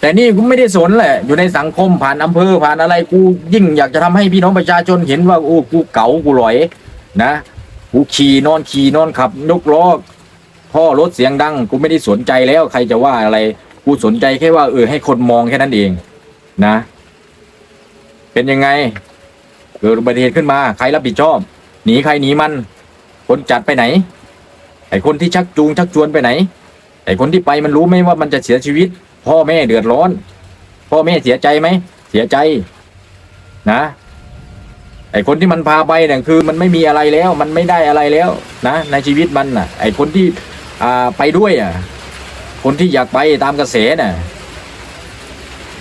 แต่นี่กูไม่ได้สนแหละ อยู่ในสังคมผ่านอำเภอผ่านอะไรกูยิ่งอยากจะทำให้พี่น้องประชาชนเห็นว่าโอ้กูเก๋ากูหลอย นะกูขี่นอนขี่นอนขับยกล้อท่อรถเสียงดัง กูไม่ได้สนใจแล้วใครจะว่าอะไร กูสนใจแค่ว่าเออให้คนมองแค่นั้นเอง นะ เป็นยังไงเกิดอุบัติเหตุขึ้นมา ใครรับผิดชอบ หนีใครหนีมัน คนจัดไปไหน ไอ้คนที่ชักจูงชักชวนไปไหน ไอ้คนที่ไปมันรู้ไหมว่ามันจะเสียชีวิต พ่อแม่เดือดร้อน พ่อแม่เสียใจไหม เสียใจ นะไอ้คนที่มันพาไปเนี่ยคือ มันไม่มีอะไรแล้ว มันไม่ได้อะไรแล้วนะในชีวิตมันน่ะ ไอ้คนที่อ่าไปด้วยอะ คนที่อยากไปตามกระแสน่ะ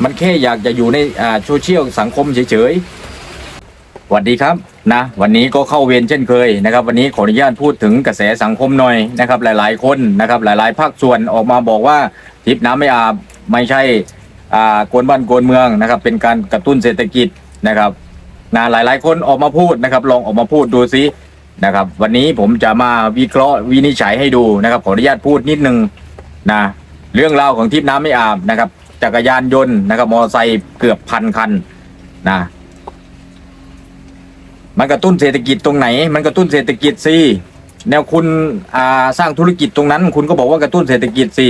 มันแค่อยากจะอยู่ในอ่าโซเชียลสังคมเฉยๆสวัสดีครับนะวันนี้ก็เข้าเวรเช่นเคยนะครับ วันนี้ขออนุญาตพูดถึงกระแสสังคมหน่อยนะครับ หลาย ๆ คนนะครับ หลาย ๆ ภาคส่วนออกมาบอกว่าทิปน้ำไม่อาบ ไม่ใช่อ่ากวนบ้านกวนเมืองนะครับ เป็นการกระตุ้นเศรษฐกิจนะครับนะหลายๆคนออกมาพูดนะครับ ลองออกมาพูดดูซินะครับ วันนี้ผมจะมาวิเคราะห์วินิจฉัยให้ดูนะครับ ขออนุญาตพูดนิดนึงนะเรื่องราวของทริปน้ำไม่อาบนะครับจักรยานยนต์นะครับมอเตอร์ไซค์เกือบพันคันนะมันกระตุ้นเศรษฐกิจตรงไหน มันกระตุ้นเศรษฐกิจสิแนวคุณสร้างธุรกิจตรงนั้น คุณก็บอกว่ากระตุ้นเศรษฐกิจสิ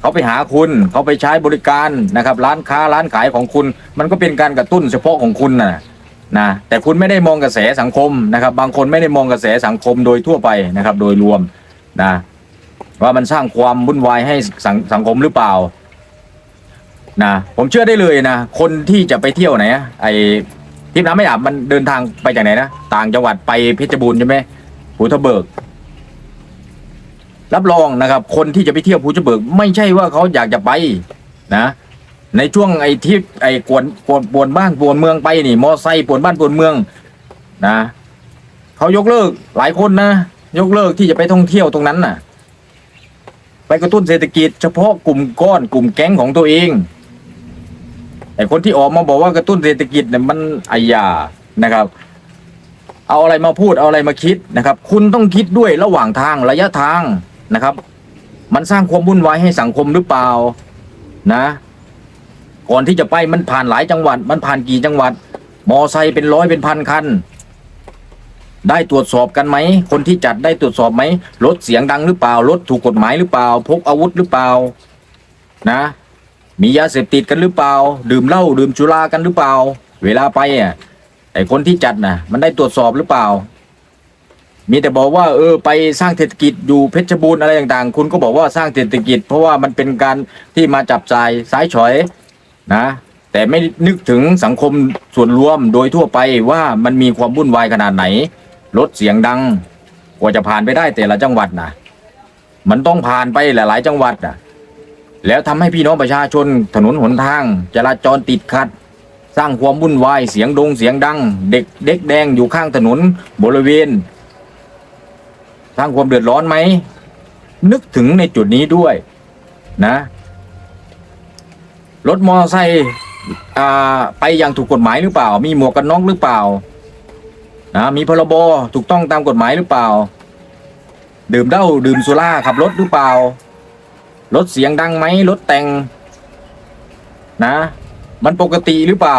เขาไปหาคุณเขาไปใช้บริการนะครับ ร้านค้าร้านขายของคุณ มันก็เป็นการกระตุ้นเฉพาะของคุณนะนะแต่คุณไม่ได้มองกระแสสังคมนะครับ บางคนไม่ได้มองกระแสสังคมโดยทั่วไปนะครับ โดยรวมนะว่ามันสร้างความวุ่นวายให้สังสังคมหรือเปล่านะผมเชื่อได้เลยนะ คนที่จะไปเที่ยวไหนไอทริปน้ำไม่อาบมันเดินทางไปจากไหนนะ ต่างจังหวัดไปเพชรบูรณ์ใช่ไหมภูทะเบิก รับรองนะครับ คนที่จะไปเที่ยวภูทะเบิก ไม่ใช่ว่าเขาอยากจะไปนะ ในช่วงไอ้ที่ไอ้กวนกวนปวนบ้านปวนเมืองไปนี่ มอไซค์ปวนบ้านปวนเมืองนะเขายกเลิกหลายคนนะ ยกเลิกที่จะไปท่องเที่ยวตรงนั้นน่ะ ไปกระตุ้นเศรษฐกิจ เฉพาะกลุ่มก้อนกลุ่มแก๊งของตัวเองไอ้คนที่ออกมาบอกว่ากระตุ้นเศรษฐกิจเนี่ยมันอายานะครับ เอาอะไรมาพูดเอาอะไรมาคิดนะครับ คุณต้องคิดด้วยระหว่างทางระยะทาง นะครับ มันสร้างความวุ่นวายให้สังคมหรือเปล่านะก่อนที่จะไปมันผ่านหลายจังหวัด มันผ่านกี่จังหวัด มอไซค์เป็นร้อยเป็นพันคัน ได้ตรวจสอบกันไหม คนที่จัดได้ตรวจสอบไหมรถเสียงดังหรือเปล่ารถถูกกฎหมายหรือเปล่า พกอาวุธหรือเปล่า นะ มียาเสพติดกันหรือเปล่า ดื่มเหล้าดื่มจุรากันหรือเปล่า เวลาไปอะไอ้คนที่จัดน่ะ มันได้ตรวจสอบหรือเปล่า มีแต่บอกว่าเออไปสร้างเศรษฐกิจอยู่เพชรบูรณ์อะไรต่างๆ คุณก็บอกว่าสร้างเศรษฐกิจ เพราะว่ามันเป็นการที่มาจับจ่ายสายฉอยนะ แต่ไม่นึกถึงสังคมส่วนรวมโดยทั่วไปว่ามันมีความวุ่นวายขนาดไหนรถเสียงดังกว่าจะผ่านไปได้แต่ละจังหวัดนะมันต้องผ่านไปหลายๆ จังหวัดอะ แล้วทำให้พี่น้องประชาชนถนนหนทาง จราจรติดขัด สร้างความวุ่นวายเสียงดงเสียงดัง เด็กเด็กแดงอยู่ข้างถนนบริเวณ สร้างความเดือดร้อนไหม นึกถึงในจุดนี้ด้วยนะรถมอเตอร์ไซค์ไปอย่างถูกกฎหมายหรือเปล่า มีหมวกกันน็อกหรือเปล่านะมีพรบถูกต้องตามกฎหมายหรือเปล่า ดื่มเหล้าดื่มสุราขับรถหรือเปล่ารถเสียงดังไหมรถแต่งนะ มันปกติหรือเปล่า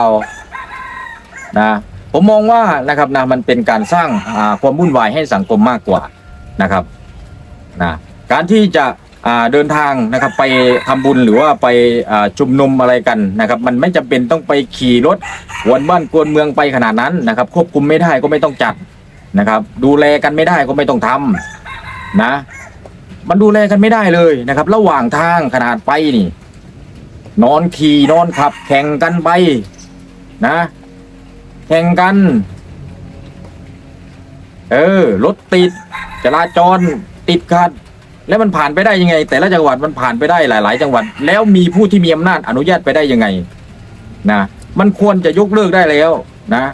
นะผมมองว่านะครับนะมันเป็นการสร้างความวุ่นวายให้สังคมมากกว่า นะครับนะการที่จะเดินทางนะครับไปทำบุญหรือว่าไปชุมนุมอะไรกันนะครับ มันไม่จำเป็นต้องไปขี่รถวนบ้านกวนเมืองไปขนาดนั้นนะครับ ควบคุมไม่ได้ก็ไม่ต้องจัดนะครับ ดูแลกันไม่ได้ก็ไม่ต้องทำนะ มันดูแลกันไม่ได้เลยนะครับ ระหว่างทางขนาดไปนี่ นอนขี่นอนขับ แข่งกันไปนะ แข่งกัน เออรถติด จราจรติดขัด แล้วมันผ่านไปได้ยังไง แต่ละจังหวัดมันผ่านไปได้หลาย ๆ จังหวัด แล้วมีผู้ที่มีอำนาจอนุญาตไปได้ยังไงนะมันควรจะยกเลิกได้แล้วนะ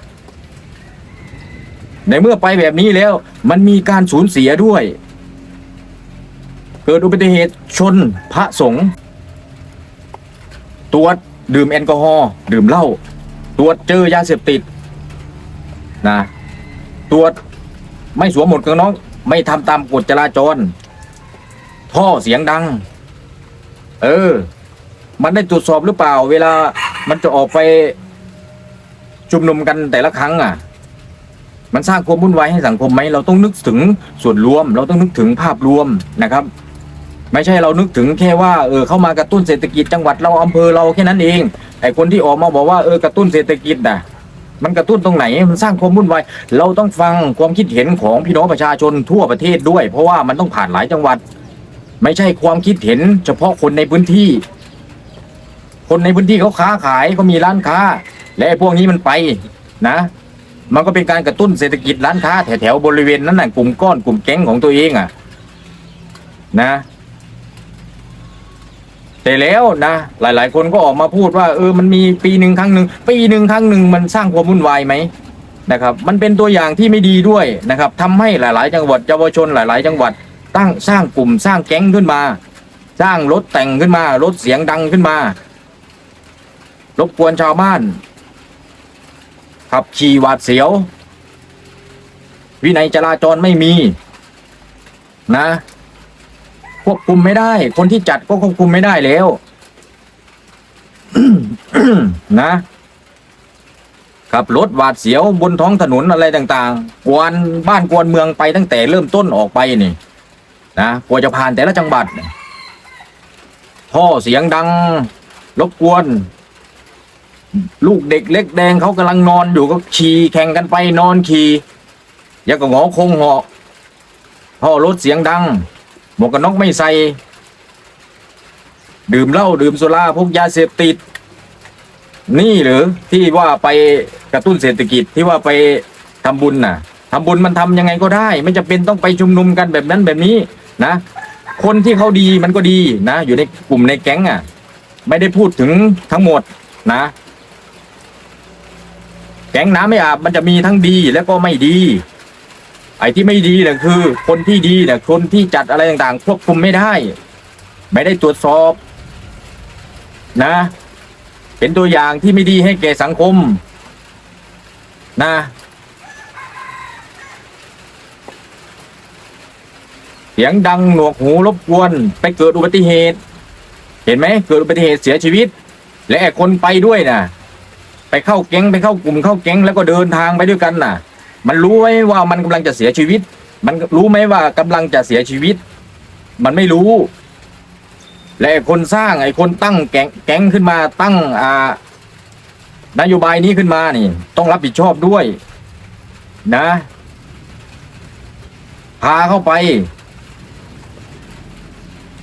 ในเมื่อไปแบบนี้แล้ว มันมีการสูญเสียด้วย เกิดอุบัติเหตุชนพระสงฆ์ตรวจดื่มแอลกอฮอล์ดื่มเหล้าตรวจเจอยาเสพติดนะตรวจไม่สวมหมวกกันน็อก ไม่ทำตามกฎจราจร ท่อเสียงดัง เออ มันได้ตรวจสอบหรือเปล่า เวลามันจะออกไปชุมนุมกันแต่ละครั้งอะ มันสร้างความวุ่นวายให้สังคมไหมเราต้องนึกถึงส่วนรวม เราต้องนึกถึงภาพรวมนะครับ ไม่ใช่เรานึกถึงแค่ว่าเออเข้ามากระตุ้นเศรษฐกิจจังหวัดเราอำเภอเราแค่นั้นเองไอ้คนที่ออกมาบอกว่าเออกระตุ้นเศรษฐกิจน่ะ มันกระตุ้นตรงไหนมันสร้างความวุ่นวายเราต้องฟังความคิดเห็นของพี่น้องประชาชนทั่วประเทศด้วย เพราะว่ามันต้องผ่านหลายจังหวัด ไม่ใช่ความคิดเห็น เฉพาะคนในพื้นที่ คนในพื้นที่เขาค้าขายเขามีร้านค้า และไอ้พวกนี้มันไปนะ มันก็เป็นการกระตุ้นเศรษฐกิจร้านค้าแถวๆบริเวณนั้นน่ะกลุ่มก้อนกลุ่มแก๊งของตัวเองอะ นะ แต่แล้วนะหลาย ๆ คนก็ออกมาพูดว่า เออมันมีปีหนึ่งครั้งหนึ่งปีหนึ่งครั้งหนึ่งมันสร้างความวุ่นวายไหมนะครับ มันเป็นตัวอย่างที่ไม่ดีด้วยนะครับทำให้หลาย ๆ จังหวัดเยาวชนหลาย ๆ จังหวัดตั้งสร้างกลุ่มสร้างแก๊งขึ้นมา สร้างรถแต่งขึ้นมารถเสียงดังขึ้นมารบกวนชาวบ้าน ขับขี่หวาดเสียว วินัยจราจรไม่มีนะ ควบคุมไม่ได้ คนที่จัดก็ควบคุมไม่ได้แล้วนะ ขับรถหวาดเสียวบนท้องถนนอะไรต่างๆกวนบ้านกวนเมืองไปตั้งแต่เริ่มต้นออกไปนี่นะกว่าจะผ่านแต่ละจังหวัดท่อเสียงดังรบกวน ลูกเด็กเล็กแดงเขากำลังนอนอยู่ก็ขี่แข่งกันไปนอนขี่ยังกับหงอคงเหาะท่อรถเสียงดัง หมวกกันน็อกไม่ใส่ ดื่มเหล้าดื่มสุราพวกยาเสพติด นี่หรือที่ว่าไปกระตุ้นเศรษฐกิจที่ว่าไปทำบุญน่ะทำบุญมันทำยังไงก็ได้ ไม่จำเป็นต้องไปชุมนุมกันแบบนั้นแบบนี้นะ คนที่เขาดีมันก็ดีนะ อยู่ในกลุ่มในแก๊งอะ ไม่ได้พูดถึงทั้งหมดนะ แก๊งน้ำไม่อาบมันจะมีทั้งดีแล้วก็ไม่ดี ไอ้ที่ไม่ดีเนี่ยคือ คนที่ดีเนี่ยคนที่จัดอะไรต่างๆ ควบคุมไม่ได้ ไม่ได้ตรวจสอบ นะ เป็นตัวอย่างที่ไม่ดีให้แก่สังคม นะ เสียงดังหนวกหูรบกวน ไปเกิดอุบัติเหตุ เห็นไหมเกิดอุบัติเหตุเสียชีวิต และไอ้คนไปด้วยน่ะ ไปเข้าแก๊งไปเข้ากลุ่มเข้าแก๊งแล้วก็เดินทางไปด้วยกันน่ะ มันรู้ไหมว่ามันกำลังจะเสียชีวิต มันรู้ไหมว่ากำลังจะเสียชีวิต มันไม่รู้ และคนสร้างไอ้คนตั้งแก๊งแก๊งขึ้นมาตั้งอ่านโยบายนี้ขึ้นมานี่ ต้องรับผิดชอบด้วย นะพาเข้าไป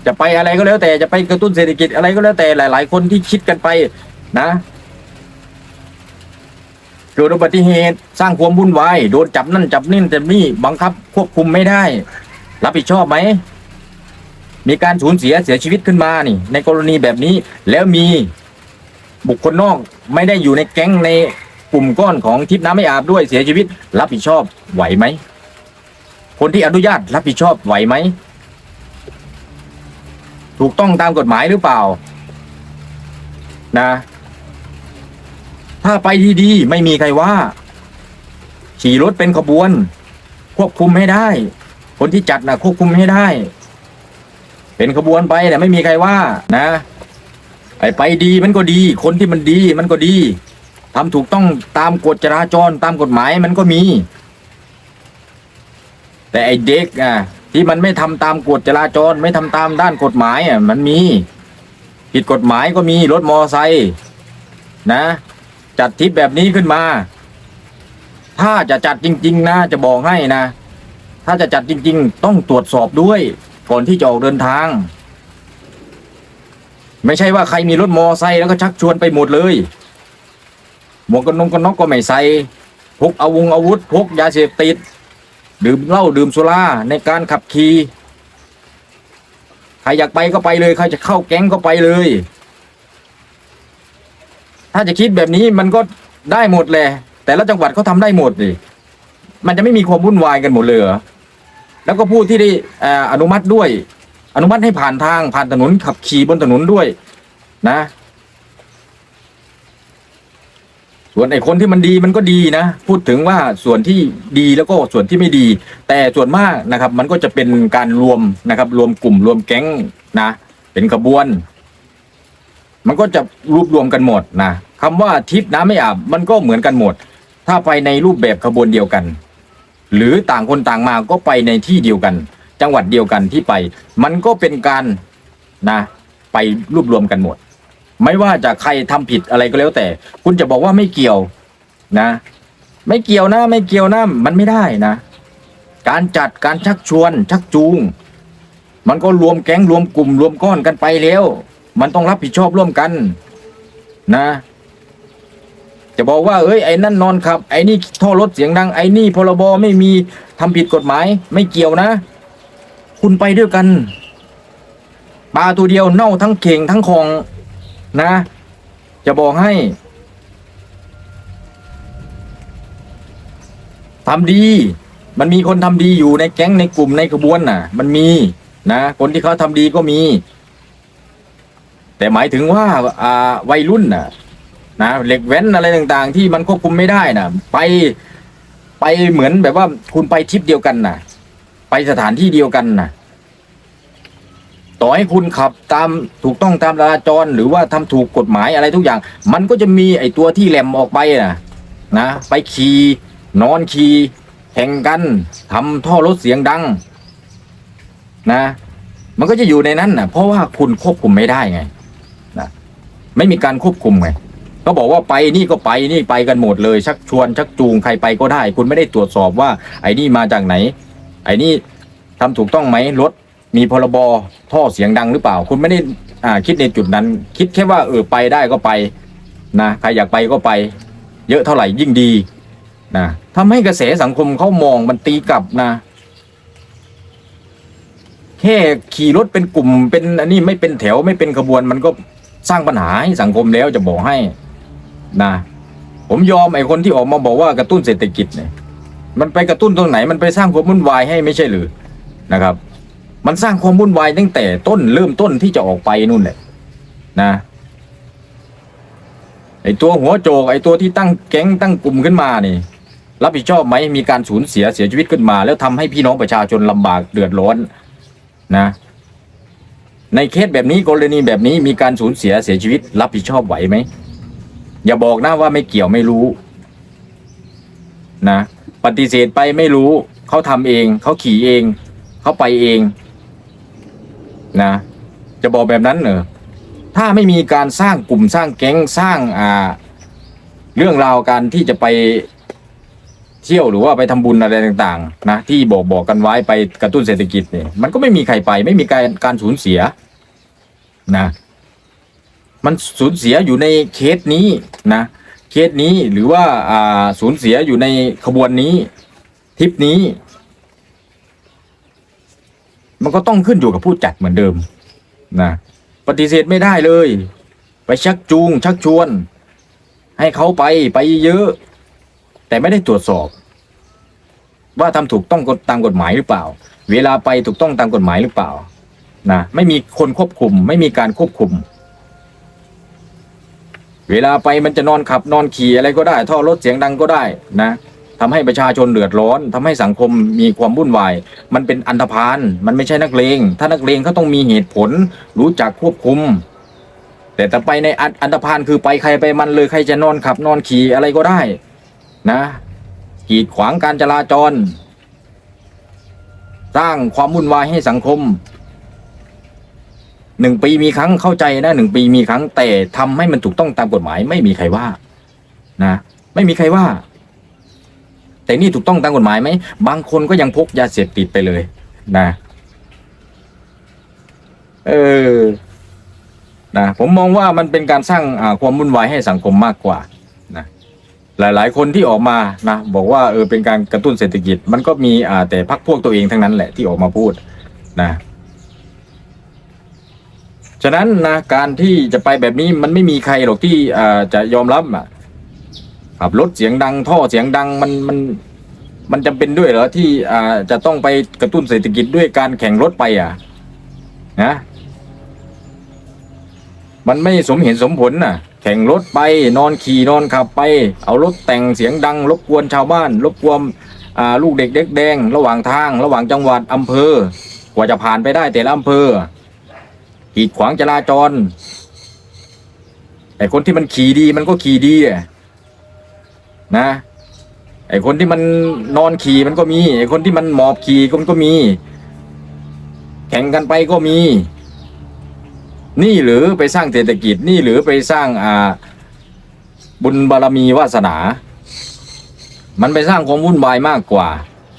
จะไปอะไรก็แล้วแต่จะไปกระตุ้นเศรษฐกิจอะไรก็แล้วแต่หลาย ๆ คนที่คิดกันไป นะ เกิดอุบัติเหตุสร้างความวุ่นวายโดนจับนั่นจับนี่จับนี่บังคับควบคุมไม่ได้ รับผิดชอบไหมมีการสูญเสียเสียชีวิตขึ้นมานี่ ในกรณีแบบนี้แล้วมีบุคคลนอกไม่ได้อยู่ในแก๊งในกลุ่มก้อนของทิพน้ำไม่อาบด้วยเสียชีวิต รับผิดชอบไหวไหมคนที่อนุญาตรับผิดชอบไหวไหมถูกต้องตามกฎหมายหรือเปล่า นะ ถ้าไปดีๆ ไม่มีใครว่า ขี่รถเป็นขบวน ควบคุมให้ได้ คนที่จัดนะควบคุมให้ได้ เป็นขบวนไปเนี่ไม่มีใครว่านะไอไปดีมันก็ดี คนที่มันดีมันก็ดีทำถูกต้องตามกฎจราจรตามกฎหมายมันก็มี แต่ไอเด็กอะที่มันไม่ทำตามกฎจราจร ไม่ทำตามด้านกฎหมายอะมันมี ผิดกฎหมายก็มีรถมอไซค์นะ จัดทริปแบบนี้ขึ้นมา ถ้าจะจัดจริง ๆ นะ จะบอกให้นะ ถ้าจะจัดจริง ๆ ต้องตรวจสอบด้วย ก่อนที่จะออกเดินทาง ไม่ใช่ว่าใครมีรถมอไซค์แล้วก็ชักชวนไปหมดเลยหมวกกันนงกันน็อกก็ไม่ใส่พกอาวงอาวุธพกยาเสพติด ดื่มเหล้าดื่มสุราในการขับขี่ใครอยากไปก็ไปเลยใครจะเข้าแก๊งก็ไปเลย ถ้าจะคิดแบบนี้มันก็ได้หมดแหละแต่ละจังหวัดเขาทำได้หมดดิมันจะไม่มีความวุ่นวายกันหมดเลยเหรอแล้วก็ผู้ที่ได้ออนุมัติด้วย อนุมัติให้ผ่านทางผ่านถนนขับขี่บนถนนด้วยนะส่วนไอ้คนที่มันดีมันก็ดีนะ พูดถึงว่าส่วนที่ดีแล้วก็ส่วนที่ไม่ดี แต่ส่วนมากนะครับ มันก็จะเป็นการรวมนะครับ รวมกลุ่มรวมแก๊งนะ เป็นขบวน มันก็จะรวบรวมกันหมดนะคำว่าทิศน้ำไม่อาบมันก็เหมือนกันหมด ถ้าไปในรูปแบบขบวนเดียวกัน หรือต่างคนต่างมาก็ไปในที่เดียวกัน จังหวัดเดียวกันที่ไป มันก็เป็นการนะไปรวบรวมกันหมด ไม่ว่าจะใครทำผิดอะไรก็แล้วแต่ คุณจะบอกว่าไม่เกี่ยวนะ ไม่เกี่ยวนะไม่เกี่ยวนะมันไม่ได้นะ การจัดการชักชวน ชักจูง มันก็รวมแก๊งรวมกลุ่มรวมก้อนกันไปแล้ว มันต้องรับผิดชอบร่วมกัน นะ จะบอกว่า เอ้ยไอ้นั่นนอนขับ ไอ้นี่ท่อรถเสียงดังไอ้นี่พรบไม่มีทำผิดกฎหมาย ไม่เกี่ยวนะ คุณไปด้วยกันปลาตัวเดียวเน่าทั้งเข่งทั้งคองนะ จะบอกให้ทำดี มันมีคนทำดีอยู่ในแก๊งในกลุ่มในขบวนน่ะ มันมีนะ คนที่เขาทำดีก็มี แต่หมายถึงว่าอ่าวัยรุ่นน่ะนะเหล็กแว้นอะไรต่างๆ ที่มันควบคุมไม่ได้น่ะ ไปไปเหมือนแบบว่าคุณไปทริปเดียวกันน่ะ ไปสถานที่เดียวกันน่ะ ต่อให้คุณขับตามถูกต้องตามจราจร หรือว่าทำถูกกฎหมายอะไรทุกอย่าง มันก็จะมีไอ้ตัวที่แหลมออกไปน่ะ นะไปขี่นอนขี่แข่งกันทำท่อรถเสียงดัง นะ มันก็จะอยู่ในนั้นน่ะ เพราะว่าคุณควบคุมไม่ได้ไง ไม่มีการควบคุมไงก็บอกว่าไปนี่ก็ไปนี่ไปกันหมดเลย ชักชวนชักจูงใครไปก็ได้ คุณไม่ได้ตรวจสอบว่า ไอ้นี่มาจากไหน ไอ้นี่ทำถูกต้องไหมรถมีพรบท่อเสียงดังหรือเปล่า คุณไม่ได้อ่าคิดในจุดนั้น คิดแค่ว่าเออไปได้ก็ไปนะใครอยากไปก็ไป เยอะเท่าไหร่ยิ่งดีนะทำให้กระแสสังคมเขามองมันตีกลับนะแค่ขี่รถเป็นกลุ่มเป็นอันนี้ไม่เป็นแถวไม่เป็นขบวนมันก็ สร้างปัญหาให้สังคมแล้วจะบอกให้นะผมยอมไอ้คนที่ออกมาบอกว่ากระตุ้นเศรษฐกิจเนี่ยมันไปกระตุ้นตรงไหนมันไปสร้างความวุ่นวายให้ไม่ใช่หรือนะครับ มันสร้างความวุ่นวายตั้งแต่ต้นเริ่มต้นที่จะออกไปนู่นแหละนะไอ้ตัวหัวโจกไอ้ตัวที่ตั้งแก๊งตั้งกลุ่มขึ้นมานี่รับผิดชอบไหมมีการสูญเสียเสียชีวิตขึ้นมา แล้วทำให้พี่น้องประชาชนลำบากเดือดร้อนนะ ในเคสแบบนี้กรณีแบบนี้มีการสูญเสียเสียชีวิต รับผิดชอบไหวไหม อย่าบอกนะว่าไม่เกี่ยวไม่รู้ นะ ปฏิเสธไปไม่รู้ เขาทำเอง เขาขี่เอง เขาไปเอง นะ จะบอกแบบนั้นเหรอถ้าไม่มีการสร้างกลุ่มสร้างแก๊งสร้างอ่า เรื่องราวการที่จะไป เที่ยวหรือว่าไปทำบุญอะไรต่างๆนะที่บอกบอกกันไว้ไปกระตุ้นเศรษฐกิจเนี่ยมันก็ไม่มีใครไป ไม่มีการการสูญเสียนะมันสูญเสียอยู่ในเคสนี้นะเคสนี้หรือว่าอ่าสูญเสียอยู่ในขบวนนี้ทริปนี้ มันก็ต้องขึ้นอยู่กับผู้จัดเหมือนเดิมนะปฏิเสธไม่ได้เลย ไปชักจูงชักชวน ให้เขาไปไปเยอะ แต่ไม่ได้ตรวจสอบ ว่าทำถูกต้องตามกฎหมายหรือเปล่า เวลาไปถูกต้องตามกฎหมายหรือเปล่านะไม่มีคนควบคุม ไม่มีการควบคุม เวลาไปมันจะนอนขับนอนขี่อะไรก็ได้ท่อรถเสียงดังก็ได้นะทำให้ประชาชนเดือดร้อนทำให้สังคมมีความวุ่นวาย มันเป็นอันธพาลมันไม่ใช่นักเลง ถ้านักเลงเขาต้องมีเหตุผล รู้จักควบคุม แต่แต่ไปในอันอันธพาลคือไปใครไปมันเลยใครจะนอนขับนอนขี่อะไรก็ได้ นะกีดขวางการจราจร สร้างความวุ่นวายให้สังคมหนึ่งปีมีครั้งเข้าใจนะหนึ่งปีมีครั้งแต่ทำให้มันถูกต้องตามกฎหมาย ไม่มีใครว่า นะ ไม่มีใครว่า แต่นี่ถูกต้องตามกฎหมายไหมบางคนก็ยังพกยาเสพติดไปเลย นะ เออนะผมมองว่ามันเป็นการสร้างความวุ่นวายให้สังคมมากกว่า หลาย ๆ คนที่ออกมานะบอกว่าเออเป็นการกระตุ้นเศรษฐกิจ มันก็มีอ่าแต่พักพวกตัวเองทั้งนั้นแหละที่ออกมาพูดนะฉะนั้นนะการที่จะไปแบบนี้มันไม่มีใครหรอกที่อ่าจะยอมรับอะขับรถเสียงดังท่อเสียงดังมันมันมันจำเป็นด้วยเหรอที่อ่าจะต้องไปกระตุ้นเศรษฐกิจด้วยการแข่งรถไปอะนะมันไม่สมเหตุสมผลน่ะ แข่งรถไปนอนขี่นอนขับไป เอารถแต่งเสียงดังรบกวนชาวบ้านรบกวนลูกเด็กเด็กแดง ระหว่างทาง ระหว่างจังหวัดอำเภอ กว่าจะผ่านไปได้แต่ละอำเภอกีดขวางจราจรไอ้คนที่มันขี่ดีมันก็ขี่ดีนะไอ้คนที่มันนอนขี่มันก็มีไอ้คนที่มันหมอบขี่มันก็มี แข่งกันไปก็มี นี่หรือไปสร้างเศรษฐกิจนี่หรือไปสร้างอ่าบุญบารมีวาสนา มันไปสร้างความวุ่นวายมากกว่า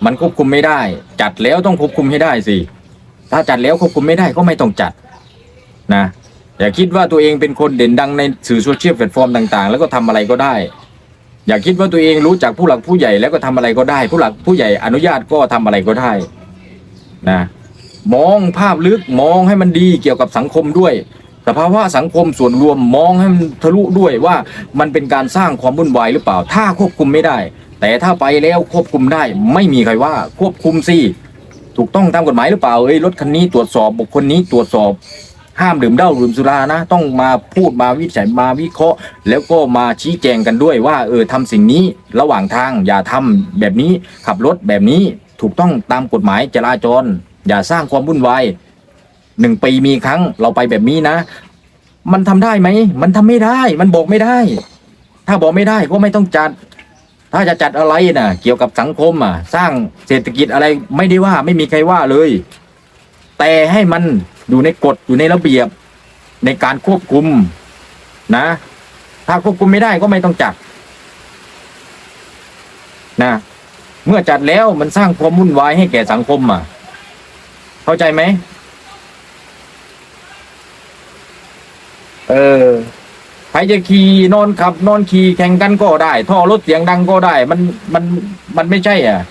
มันควบคุมไม่ได้ จัดแล้วต้องควบคุมให้ได้สิ ถ้าจัดแล้วควบคุมไม่ได้ก็ไม่ต้องจัดนะอย่าคิดว่าตัวเองเป็นคนเด่นดังในสื่อโซเชียลแพลตฟอร์มต่างๆ แล้วก็ทำอะไรก็ได้ อย่าคิดว่าตัวเองรู้จักผู้หลักผู้ใหญ่แล้วก็ทำอะไรก็ได้ ผู้หลักผู้ใหญ่อนุญาตก็ทำอะไรก็ได้นะ มองภาพลึกมองให้มันดีเกี่ยวกับสังคมด้วยสภาวะสังคมส่วนรวมมองให้มันทะลุด้วยว่ามันเป็นการสร้างความวุ่นวายหรือเปล่า ถ้าควบคุมไม่ได้ แต่ถ้าไปแล้วควบคุมได้ ไม่มีใครว่าควบคุมสิถูกต้องตามกฎหมายหรือเปล่าเอ้ยรถคันนี้ตรวจสอบบุคคลนี้ตรวจสอบ ห้ามดื่มเหล้าดื่มสุรานะ ต้องมาพูดมาวิจัยมาวิเคราะห์ แล้วก็มาชี้แจงกันด้วยว่า เออทำสิ่งนี้ระหว่างทางอย่าทำแบบนี้ขับรถแบบนี้ถูกต้องตามกฎหมายจราจร อย่าสร้างความวุ่นวายหนึ่งปีมีครั้งเราไปแบบนี้นะ มันทำได้ไหม มันทำไม่ได้ มันบอกไม่ได้ ถ้าบอกไม่ได้ก็ไม่ต้องจัด ถ้าจะจัดอะไรนะเกี่ยวกับสังคมอะ สร้างเศรษฐกิจอะไรไม่ได้ว่าไม่มีใครว่าเลย แต่ให้มันอยู่ในกฎอยู่ในระเบียบในการควบคุมนะ ถ้าควบคุมไม่ได้ก็ไม่ต้องจัดนะ เมื่อจัดแล้วมันสร้างความวุ่นวายให้แก่สังคมอะ เข้าใจไหม เออใครจะขี่นอนขับ นอนขี่แข่งกันก็ได้ ท่อรถเสียงดังก็ได้ มันมันมันไม่ใช่ อะ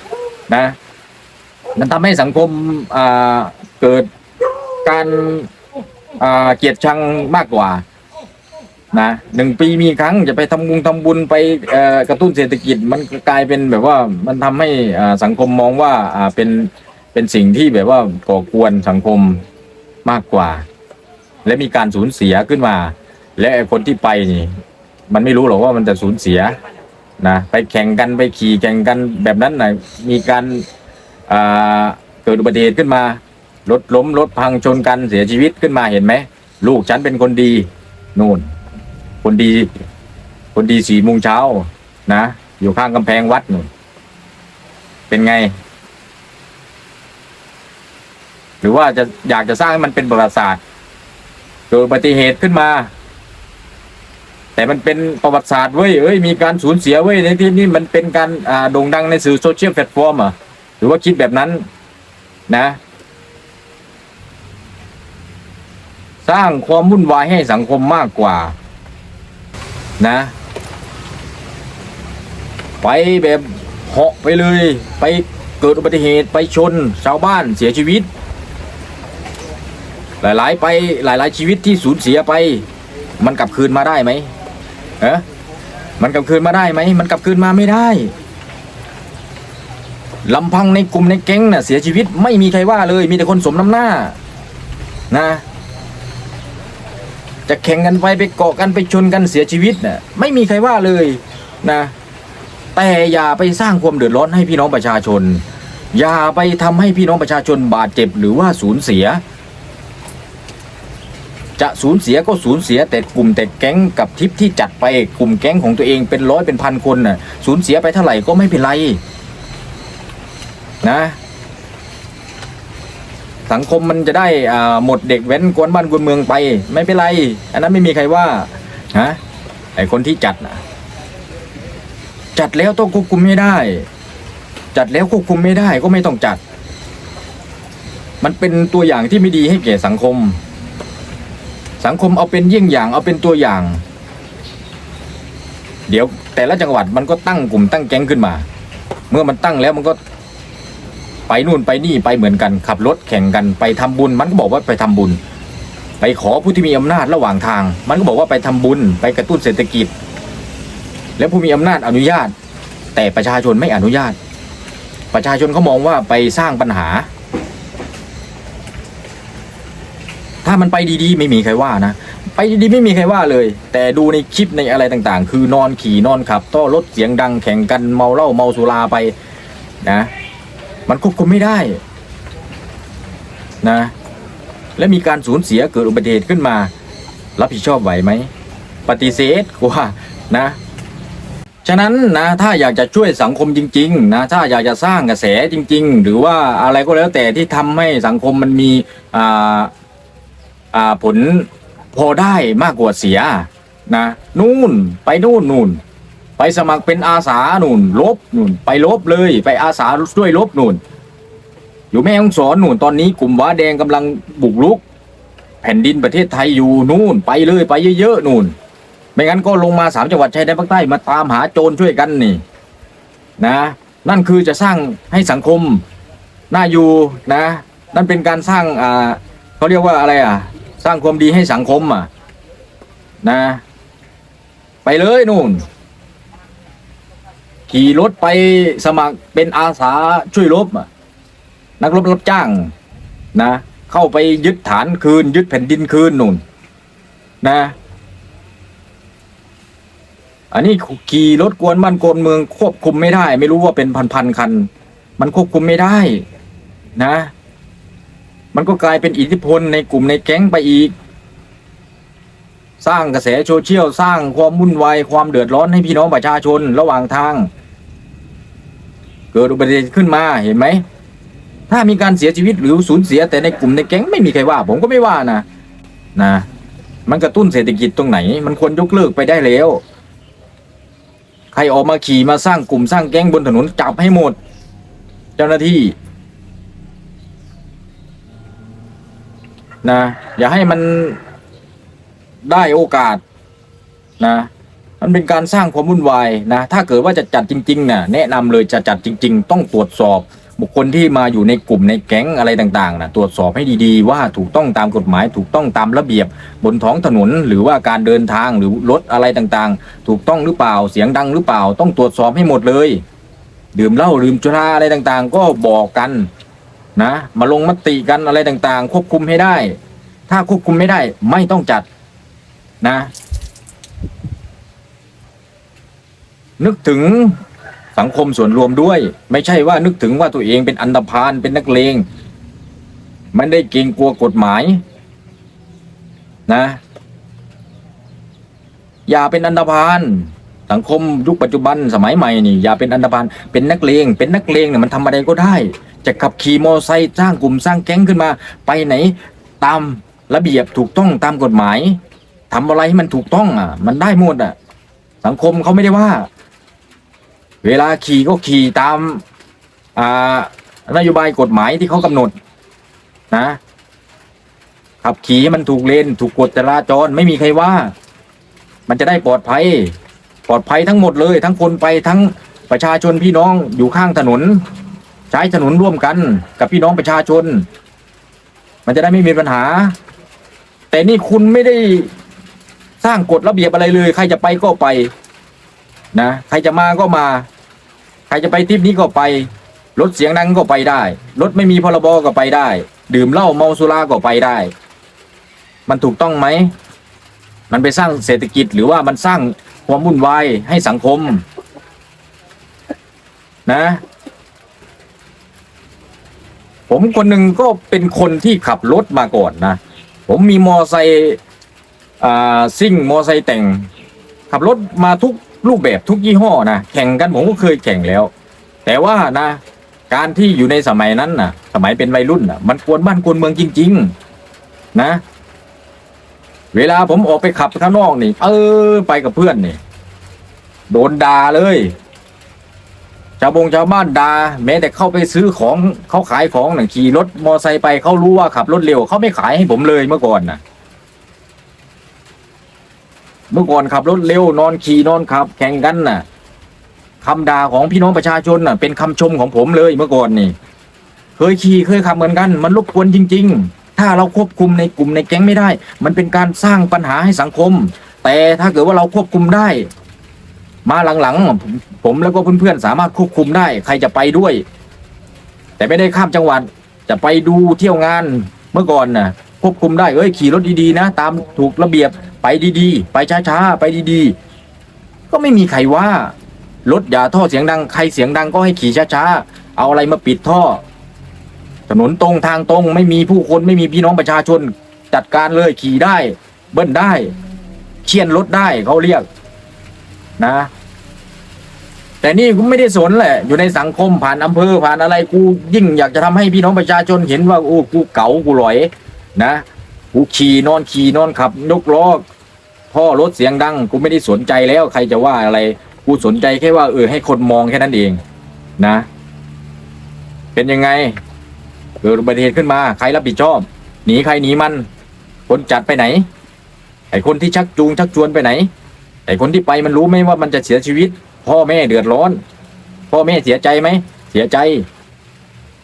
นะ มันทำให้สังคมอ่าเกิดการอ่าเกลียดชังมากกว่านะหนึ่งปีมีครั้งจะไปทำบุญทำบุญไปกระตุ้นเศรษฐกิจมันกลายเป็นแบบว่ามันทำให้สังคมมองว่าเป็น เป็นสิ่งที่แบบว่าก่อกวนสังคมมากกว่า และมีการสูญเสียขึ้นมา และไอ้คนที่ไปนี่ มันไม่รู้หรอกว่ามันจะสูญเสียนะไปแข่งกันไปขี่แข่งกันแบบนั้นนะมีการเกิดอุบัติเหตุขึ้นมารถล้มรถพังชนกันเสียชีวิตขึ้นมาเห็นไหมลูกฉันเป็นคนดีนู่น คนดี คนดีสี่โมงเช้านะ อยู่ข้างกำแพงวัดนู่นเป็นไง หรือว่าจะอยากจะสร้างให้มันเป็นประวัติศาสตร์เกิดอุบัติเหตุขึ้นมา แต่มันเป็นประวัติศาสตร์เว้ยเอ้ยมีการสูญเสียเว้ยในที่นี้มันเป็นการอ่าโด่งดังในสื่อโซเชียลแพลตฟอร์มอะหรือว่าคิดแบบนั้นนะ สร้างความวุ่นวายให้สังคมมากกว่า นะไปแบบเหาะไปเลย ไปเกิดอุบัติเหตุไปชนชาวบ้านเสียชีวิต หลาย ๆ ไปหลาย ๆ ชีวิตที่สูญเสียไป มันกลับคืนมาได้ไหมเอะมันกลับคืนมาได้ไหมมันกลับคืนมาไม่ได้ลำพังในกลุ่มในแก๊งน่ะเสียชีวิตไม่มีใครว่าเลย มีแต่คนสมน้ำหน้า นะ จะแข่งกันไปไปเกาะกันไปชนกันเสียชีวิตน่ะไม่มีใครว่าเลยนะ แต่อย่าไปสร้างความเดือดร้อนให้พี่น้องประชาชน อย่าไปทำให้พี่น้องประชาชนบาดเจ็บหรือว่าสูญเสีย จะสูญเสียก็สูญเสียแต่กลุ่มแต่แก๊งกับทิปที่จัดไปกลุ่มแก๊งของตัวเองเป็นร้อยเป็นพันคนน่ะสูญเสียไปเท่าไหร่ก็ไม่เป็นไรนะสังคมมันจะได้อ่าหมดเด็กแว้นกวนบ้านกวนเมืองไป ไม่เป็นไร อันนั้นไม่มีใครว่าฮะไอคนที่จัดน่ะจัดแล้วต้องควบคุมไม่ได้ จัดแล้วควบคุมไม่ได้ก็ไม่ต้องจัด มันเป็นตัวอย่างที่ไม่ดีให้แก่สังคม สังคมเอาเป็นเยี่ยงอย่างเอาเป็นตัวอย่าง เดี๋ยวแต่ละจังหวัดมันก็ตั้งกลุ่มตั้งแก๊งขึ้นมา เมื่อมันตั้งแล้วมันก็ ไปนู่นไปนี่ไปเหมือนกัน ขับรถแข่งกันไปทำบุญ มันก็บอกว่าไปทำบุญ ไปขอผู้ที่มีอำนาจระหว่างทาง มันก็บอกว่าไปทำบุญ ไปกระตุ้นเศรษฐกิจ แล้วผู้มีอำนาจอนุญาต แต่ประชาชนไม่อนุญาต ประชาชนเขามองว่าไปสร้างปัญหา ถ้ามันไปดีๆ ไม่มีใครว่านะ ไปดีๆ ไม่มีใครว่าเลย แต่ดูในคลิปในอะไรต่างๆ คือนอนขี่นอนขับต้อรถเสียงดังแข่งกันเมาเหล้าเมาสุราไปนะ มันควบคุมไม่ได้นะ และมีการสูญเสียเกิดอุบัติเหตุขึ้นมา รับผิดชอบไหวไหม ปฏิเสธกว่านะ ฉะนั้นนะถ้าอยากจะช่วยสังคมจริง ๆ นะ ถ้าอยากจะสร้างกระแสจริง ๆ หรือว่าอะไรก็แล้วแต่ที่ทำให้สังคมมันมีอ่า อ่าผลพอได้มากกว่าเสียนะนู่นไปนู่นนู่น ไปสมัครเป็นอาสานู่นลบนู่น ไปลบเลย ไปอาสาช่วยลบนู่น อยู่แม่ฮ่องสอนนู่นตอนนี้กลุ่มว้าแดงกำลังบุกรุก แผ่นดินประเทศไทยอยู่นู่น ไปเลยไปเยอะๆนู่น ไม่งั้นก็ลงมาสามจังหวัดชายแดนภาคใต้มาตามหาโจรช่วยกันนี่นะ นั่นคือจะสร้างให้สังคมน่าอยู่นะ นั่นเป็นการสร้างอ่าเขาเรียกว่าอะไรอะ สร้างความดีให้สังคมอะนะ ไปเลยนู่น ขี่รถไปสมัครเป็นอาสาช่วยรบอะนักรบรับจ้างนะ เข้าไปยึดฐานคืน ยึดแผ่นดินคืนนู่น นะ อันนี้ขี่รถกวนบ้านกวนเมืองควบคุมไม่ได้ ไม่รู้ว่าเป็นพันๆคัน มันควบคุมไม่ได้ นะ มันก็กลายเป็นอิทธิพลในกลุ่มในแก๊งไปอีก สร้างกระแสโซเชียลสร้างความวุ่นวายความเดือดร้อนให้พี่น้องประชาชนระหว่างทาง เกิดอุบัติเหตุขึ้นมาเห็นไหม ถ้ามีการเสียชีวิตหรือสูญเสียแต่ในกลุ่มในแก๊งไม่มีใครว่า ผมก็ไม่ว่านะนะ มันกระตุ้นเศรษฐกิจตรงไหน มันควรยกเลิกไปได้แล้ว ใครออกมาขี่มาสร้างกลุ่มสร้างแก๊งบนถนนจับให้หมด เจ้าหน้าที่ นะอย่าให้มันได้โอกาสนะมันเป็นการสร้างความวุ่นวายนะถ้าเกิดว่าจะจัดจริงๆนะแนะนำเลยจะจัดจริง ๆ ต้องตรวจสอบบุคคลที่มาอยู่ในกลุ่มในแก๊งอะไรต่างๆนะตรวจสอบให้ดีๆ ว่าถูกต้องตามกฎหมาย ถูกต้องตามระเบียบบนท้องถนนหรือว่าการเดินทางหรือรถอะไรต่างๆ ถูกต้องหรือเปล่าเสียงดังหรือเปล่า ต้องตรวจสอบให้หมดเลย ดื่มเหล้าดื่มจุราอะไรต่างๆ ก็บอกกัน นะมาลงมติกันอะไรต่างๆ ควบคุมให้ได้ ถ้าควบคุมไม่ได้ ไม่ต้องจัดนะ นึกถึงสังคมส่วนรวมด้วย ไม่ใช่ว่านึกถึงว่าตัวเองเป็นอันธพาลเป็นนักเลงมันได้เกรงกลัวกฎหมาย นะ อย่าเป็นอันธพาลสังคมยุคปัจจุบันสมัยใหม่นี่อย่าเป็นอันธพาลเป็นนักเลงเป็นนักเลงเนี่ยมันทำอะไรก็ได้ จะขับขี่มอไซค์สร้างกลุ่มสร้างแก๊งขึ้นมา ไปไหนตามระเบียบถูกต้องตามกฎหมายทำอะไรให้มันถูกต้องอะ มันได้หมดอะ สังคมเขาไม่ได้ว่า เวลาขี่ก็ขี่ตามอ่านโยบายกฎหมายที่เขากำหนด นะขับขี่มันถูกเลนถูกกฎจราจรไม่มีใครว่า มันจะได้ปลอดภัย ปลอดภัยทั้งหมดเลย ทั้งคนไปทั้งประชาชนพี่น้องอยู่ข้างถนน ใช้ถนนร่วมกันกับพี่น้องประชาชน มันจะได้ไม่มีปัญหา แต่นี่คุณไม่ได้สร้างกฎระเบียบอะไรเลย ใครจะไปก็ไป นะใครจะมาก็มา ใครจะไปทริปนี้ก็ไปรถเสียงดังก็ไปได้รถไม่มีพรบก็ไปได้ ดื่มเหล้าเมาสุราก็ไปได้ มันถูกต้องไหมมันไปสร้างเศรษฐกิจหรือว่ามันสร้างความวุ่นวายให้สังคม นะ ผมคนหนึ่งก็เป็นคนที่ขับรถมาก่อนนะ ผมมีมอไซค์ซิ่งมอไซค์แต่ง ขับรถมาทุกรูปแบบทุกยี่ห้อนะแข่งกันผมก็เคยแข่งแล้ว แต่ว่านะ การที่อยู่ในสมัยนั้นนะสมัยเป็นวัยรุ่นนะมันกวนบ้านกวนเมืองจริง ๆ นะ เวลาผมออกไปขับข้างนอกนี่ เออ ไปกับเพื่อนนี่ โดนด่าเลยาวบงชาวบ้านด่าแม้แต่เข้าไปซื้อของเขาขายของหนังขี่รถมอไซค์ไปเขารู้ว่าขับรถเร็วเขาไม่ขายให้ผมเลยเมื่อก่อนนะเมื่อก่อนขับรถเร็วนอนขี่นอนขับ แข่งกันน่ะคำด่าของพี่น้องประชาชนน่ะ เป็นคำชมของผมเลยเมื่อก่อนนี่ เคยขี่เคยขับเหมือนกัน มันรบกวนจริง ๆ ถ้าเราควบคุมในกลุ่มในแก๊งไม่ได้ มันเป็นการสร้างปัญหาให้สังคม แต่ถ้าเกิดว่าเราควบคุมได้ มาหลังๆผมผมแล้วก็เพื่อนๆสามารถควบคุมได้ ใครจะไปด้วย แต่ไม่ได้ข้ามจังหวัดจะไปดูเที่ยวงานเมื่อก่อนน่ะ ควบคุมได้เอ้ยขี่รถดีๆนะ ตามถูกระเบียบไปดีๆ ไปช้าๆไปดีๆ ก็ไม่มีใครว่ารถอย่าท่อเสียงดังใครเสียงดังก็ให้ขี่ช้าๆเอาอะไรมาปิดท่อ ถนนตรงทางตรงไม่มีผู้คนไม่มีพี่น้องประชาชน จัดการเลยขี่ได้ เบิ้ลได้เคียนรถได้เขาเรียก นะ แต่นี่กูไม่ได้สนแหละ อยู่ในสังคมผ่านอำเภอผ่านอะไรกูยิ่งอยากจะทำให้พี่น้องประชาชนเห็นว่าโอ้กูเก๋ากูหลอยนะกูขี่นอนขี่นอนขับยกล้อท่อรถเสียงดัง กูไม่ได้สนใจแล้วใครจะว่าอะไร กูสนใจแค่ว่าเออให้คนมองแค่นั้นเอง นะ เป็นยังไงเกิดอุบัติเหตุขึ้นมา ใครรับผิดชอบ หนีใครหนีมัน คนจัดไปไหน ไอ้คนที่ชักจูงชักชวนไปไหน ไอ้คนที่ไปมันรู้ไหมว่ามันจะเสียชีวิต พ่อแม่เดือดร้อน พ่อแม่เสียใจไหมเสียใจ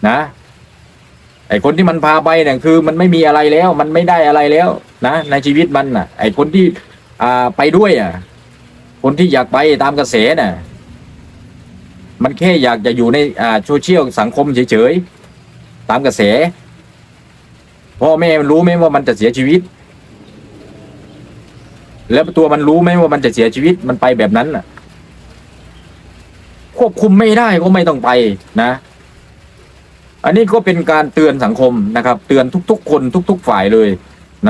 นะไอ้คนที่มันพาไปเนี่ยคือ มันไม่มีอะไรแล้ว มันไม่ได้อะไรแล้ว นะในชีวิตมันน่ะ ไอ้คนที่ อ่าไปด้วยอะ คนที่อยากไปตามกระแสน่ะ มันแค่อยากจะอยู่ในอ่าโซเชียลสังคมเฉยๆตามกระแสพ่อแม่มันรู้ไหมว่ามันจะเสียชีวิต แล้วตัวมันรู้ไหมว่ามันจะเสียชีวิตมันไปแบบนั้นน่ะ ควบคุมไม่ได้ก็ไม่ต้องไปนะ อันนี้ก็เป็นการเตือนสังคมนะครับ เตือนทุก ๆ คนทุก ๆ ฝ่ายเลย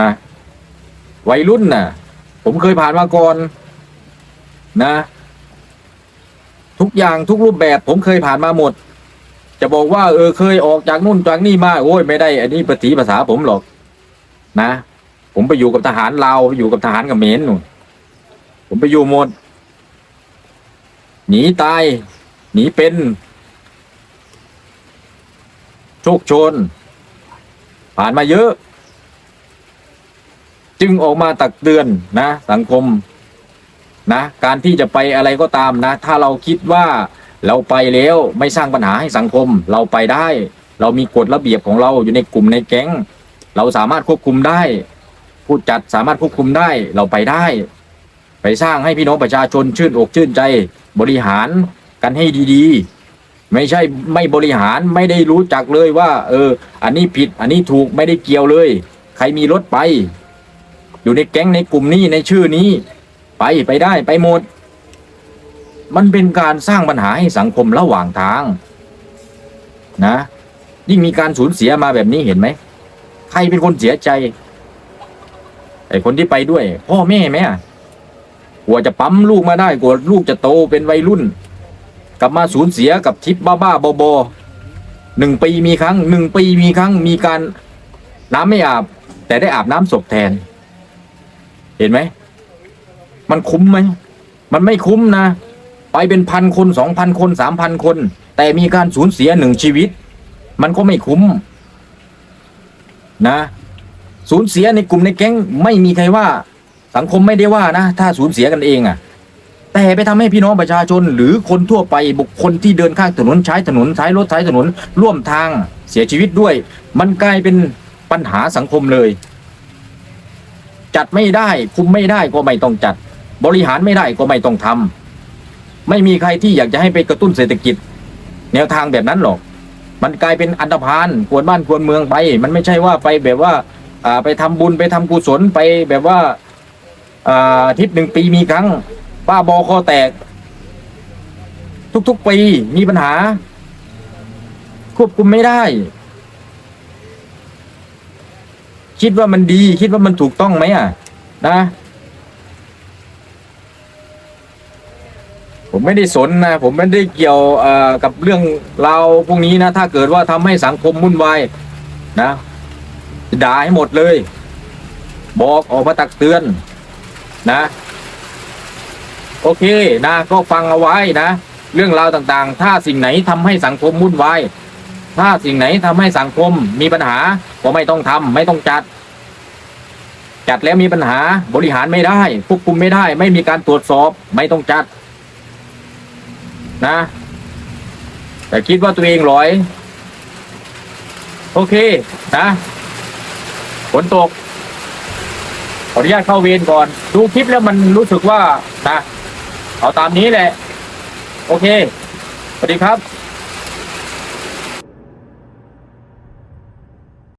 นะ วัยรุ่นน่ะ ผมเคยผ่านมาก่อนนะ ทุกอย่างทุกรูปแบบผมเคยผ่านมาหมด จะบอกว่า เออเคยออกจากนู่นจากนี่มาโอ้ยไม่ได้ อันนี้ปฏิภาษาผมหรอก นะ ผมไปอยู่กับทหารลาไปอยู่กับทหารเขมรนู่นผมไปอยู่หมด หนีตาย หนีเป็นโชคชน ผ่านมาเยอะ จึงออกมาตักเตือนนะ สังคมนะ การที่จะไปอะไรก็ตามนะ ถ้าเราคิดว่าเราไปแล้วไม่สร้างปัญหาให้สังคม เราไปได้ เรามีกฎระเบียบของเราอยู่ในกลุ่มในแก๊ง เราสามารถควบคุมได้ ผู้จัดสามารถควบคุมได้เราไปได้ ไปสร้างให้พี่น้องประชาชนชื่นอกชื่นใจ บริหารกันให้ดีๆ ไม่ใช่ไม่บริหารไม่ได้รู้จักเลยว่า เออ อันนี้ผิดอันนี้ถูกไม่ได้เกี่ยวเลย ใครมีรถไป อยู่ในแก๊งในกลุ่มนี้ในชื่อนี้ ไปไปได้ไปหมด มันเป็นการสร้างปัญหาให้สังคมระหว่างทาง นะ ยิ่งมีการสูญเสียมาแบบนี้เห็นไหมใครเป็นคนเสียใจ ไอ้คนที่ไปด้วย พ่อแม่ไหมอะกลัวจะปั๊มลูกมาได้กลัวลูกจะโตเป็นวัยรุ่น กลับมาสูญเสียกับทิปบ้าๆบอๆหนึ่งปีมีครั้งหนึ่งปีมีครั้งมีการน้ำไม่อาบ แต่ได้อาบน้ำศพแทน เห็นไหม มันคุ้มไหม มันไม่คุ้มนะ ไปเป็นพันคนสองพันคนสามพันคน แต่มีการสูญเสียหนึ่งชีวิต มันก็ไม่คุ้ม นะ สูญเสียในกลุ่มในแก๊งไม่มีใครว่า สังคมไม่ได้ว่านะ ถ้าสูญเสียกันเองอะ่ะ แต่ไปทำให้พี่น้องประชาชน หรือคนทั่วไปบุคคลที่เดินข้างถนนใช้ถนนใช้รถใช้ถนนร่วมทางเสียชีวิตด้วย มันกลายเป็นปัญหาสังคมเลย จัดไม่ได้คุมไม่ได้ก็ไม่ต้องจัด บริหารไม่ได้ก็ไม่ต้องทำไม่มีใครที่อยากจะให้ไปกระตุ้นเศรษฐกิจ แนวทางแบบนั้นหรอกมันกลายเป็นอันธพาลควรบ้านควรเมืองไป มันไม่ใช่ว่าไปแบบว่า อ่าไปทำบุญไปทำกุศลไปแบบว่าอ่าทิตย์หนึ่งปีมีครั้งป้าบอคอแตก ทุกๆปีมีปัญหา ควบคุมไม่ได้ คิดว่ามันดี คิดว่ามันถูกต้องไหมอะ นะผมไม่ได้สนนะผมไม่ได้เกี่ยวกับเรื่องราวพวกนี้นะ ถ้าเกิดว่าทำให้สังคมวุ่นวายนะ ด่าให้หมดเลย บอกออกมาตักเตือน นะ โอเคนะก็ฟังเอาไว้นะ เรื่องราวต่างๆ ถ้าสิ่งไหนทำให้สังคมวุ่นวายถ้าสิ่งไหนทำให้สังคมมีปัญหาก็ไม่ต้องทำไม่ต้องจัด จัดแล้วมีปัญหาบริหารไม่ได้ควบคุมไม่ได้ ไม่มีการตรวจสอบ ไม่ต้องจัด นะ แต่คิดว่าตัวเองหลอย โอเค นะ ฝนตก ขออนุญาตเข้าเวรก่อน ดูคลิปแล้วมันรู้สึกว่านะเอาตามนี้แหละ โอเค สวัสดีครับ